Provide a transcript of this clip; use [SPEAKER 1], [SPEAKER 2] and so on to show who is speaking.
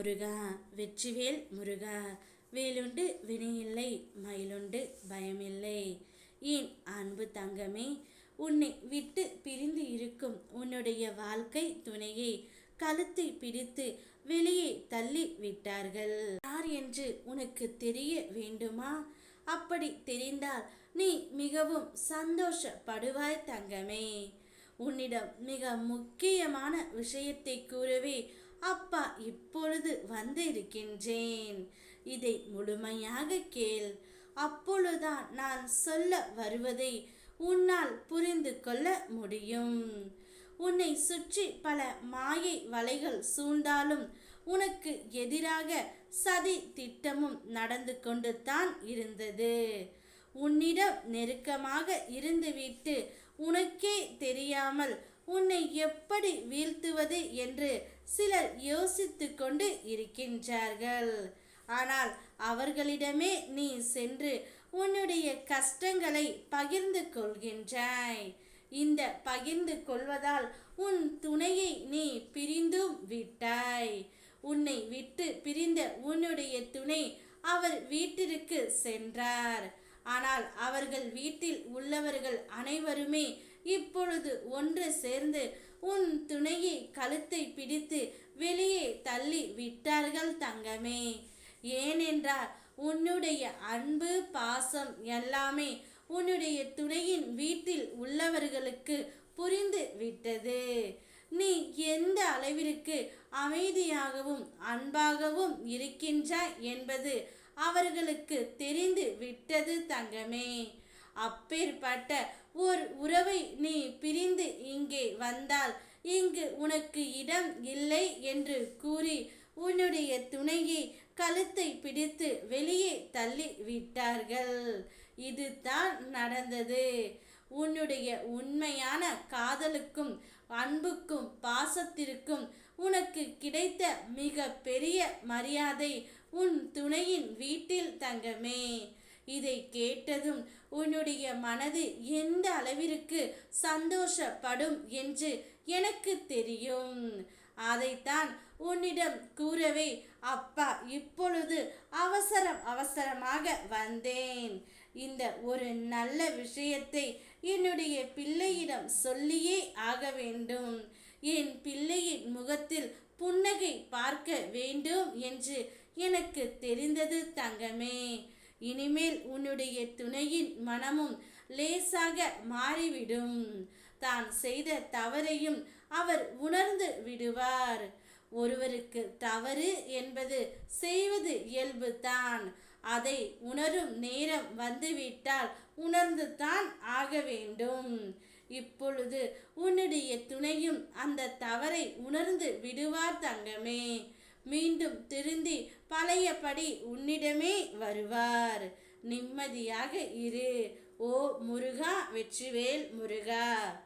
[SPEAKER 1] முருகா வெற்றிவேல் முருகா வேலுண்டு வினையில்லை மயிலுண்டு பயமில்லை. ஏன் அன்பு தங்கமே உன்னை விட்டு பிரிந்து இருக்கும் உன்னுடைய வாழ்க்கை துணையை கழுத்தை பிடித்து வெளியே தள்ளி விட்டார்கள். யார் என்று உனக்கு தெரிய வேண்டுமா? அப்படி தெரிந்தால் நீ மிகவும் சந்தோஷப்படுவாய் தங்கமே. உன்னிடம் மிக முக்கியமான விஷயத்தை கூறவே அப்பா இப்பொழுது வந்து இருக்கின்றேன் இதை முழுமையாக கேள். அப்பொழுதுதான் நான் சொல்ல வருவதை உன்னால் புரிந்து கொள்ள முடியும். உன்னை சுற்றி பல மாயை வலைகள் சூழ்ந்தாலும் உனக்கு எதிராக சதி திட்டமும் நடந்து கொண்டு தான் இருந்தது. உன்னிடம் நெருக்கமாக இருந்துவிட்டு உனக்கே தெரியாமல் உன்னை எப்படி வீழ்த்துவது என்று சிலர் யோசித்து கொண்டு இருக்கின்றார்கள். ஆனால் அவர்களிடமே நீ சென்று உன்னுடைய கஷ்டங்களை பகிர்ந்து கொள்கின்றாய். இந்த பகிர்ந்து கொள்வதால் உன் துணையை நீ பிரிந்தும் விட்டாய். உன்னை விட்டு பிரிந்த உன்னுடைய துணை அவர் வீட்டிற்கு சென்றார். ஆனால் அவர்கள் வீட்டில் உள்ளவர்கள் அனைவருமே இப்பொழுது ஒன்று சேர்ந்து உன் துணையை கழுத்தை பிடித்து வெளியே தள்ளி விட்டார்கள் தங்கமே. ஏனென்றால் உன்னுடைய அன்பு பாசம் எல்லாமே உன்னுடைய துணையின் வீட்டில் உள்ளவர்களுக்கு புரிந்து விட்டது. நீ எந்த அளவிற்கு அமைதியாகவும் அன்பாகவும் இருக்கின்றாய் என்பது அவர்களுக்கு தெரிந்து விட்டது தங்கமே. அப்பேற்பட்ட ஒரு உறவை நீ பிரிந்து இங்கே வந்தால் இங்கு உனக்கு இடம் இல்லை என்று கூறி உன்னுடைய துணையை கழுத்தை பிடித்து வெளியே தள்ளி விட்டார்கள். இதுதான் நடந்தது. உன்னுடைய உண்மையான காதலுக்கும் அன்புக்கும் பாசத்திற்கும் உனக்கு கிடைத்த மிக பெரிய மரியாதை உன் துணையின் வீட்டில் தங்கமே. இதை கேட்டதும் உன்னுடைய மனது எந்த அளவிற்கு சந்தோஷப்படும் என்று எனக்கு தெரியும். அதைத்தான் உன்னிடம் கூறவே அப்பா இப்பொழுது அவசரம் அவசரமாக வந்தேன். இந்த ஒரு நல்ல விஷயத்தை என்னுடைய பிள்ளையிடம் சொல்லியே ஆக வேண்டும். என் பிள்ளையின் முகத்தில் புன்னகை பார்க்க வேண்டும் என்று எனக்கு தெரிந்தது தங்கமே. இனிமேல் உன்னுடைய துணையின் மனமும் லேசாக மாறிவிடும். தான் செய்த தவறையும் அவர் உணர்ந்து விடுவார். ஒருவருக்கு தவறு என்பது செய்வது இயல்பு தான். அதை உணரும் நேரம் வந்துவிட்டால் உணர்ந்து தான் ஆக வேண்டும். இப்பொழுது உன்னுடைய துணையும் அந்த தவறை உணர்ந்து விடுவார் தங்கமே. மீண்டும் திருந்தி பழையபடி உன்னிடமே வருவார். நிம்மதியாக இரு. ஓ முருகா வெற்றிவேல் முருகா.